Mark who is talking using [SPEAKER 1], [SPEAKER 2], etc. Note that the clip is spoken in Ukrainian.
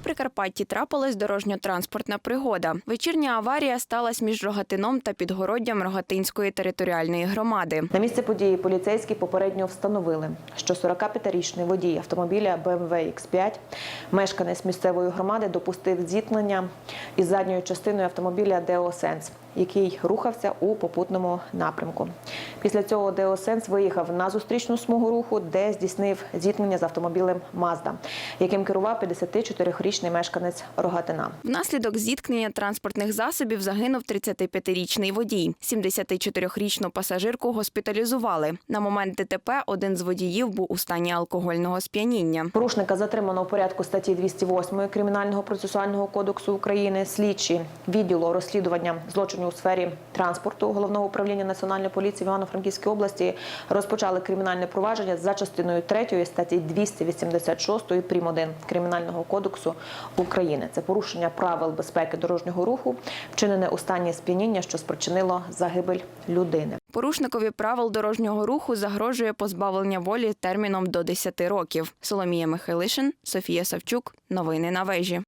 [SPEAKER 1] Прикарпатті трапилась дорожньо-транспортна пригода. Вечірня аварія сталася між Рогатином та підгороддям Рогатинської територіальної громади.
[SPEAKER 2] На місце події поліцейські попередньо встановили, що 45-річний водій автомобіля BMW X5, мешканець місцевої громади, допустив зіткнення із задньою частиною автомобіля Деосенс, який рухався у попутному напрямку. Після цього Деосенс виїхав на зустрічну смугу руху, де здійснив зіткнення з автомобілем Mazda, яким керував 54-річний мешканець Рогатина.
[SPEAKER 1] Внаслідок зіткнення транспортних засобів загинув 35-річний водій. 74-річну пасажирку госпіталізували. На момент ДТП один з водіїв був у стані алкогольного сп'яніння.
[SPEAKER 2] Порушника затримано у порядку статті 208 Кримінального процесуального кодексу України. Слідчі відділу розслідування злочинів у сфері транспорту головного управління національної поліції в Івано-Франківській області розпочали кримінальне провадження за частиною 3 статті 286 прим. 1 Кримінального кодексу України. Це порушення правил безпеки дорожнього руху, вчинене у стані сп'яніння, що спричинило загибель людини.
[SPEAKER 1] Порушникові правил дорожнього руху загрожує позбавлення волі терміном до 10 років. Соломія Михайлишин, Софія Савчук. Новини на вежі.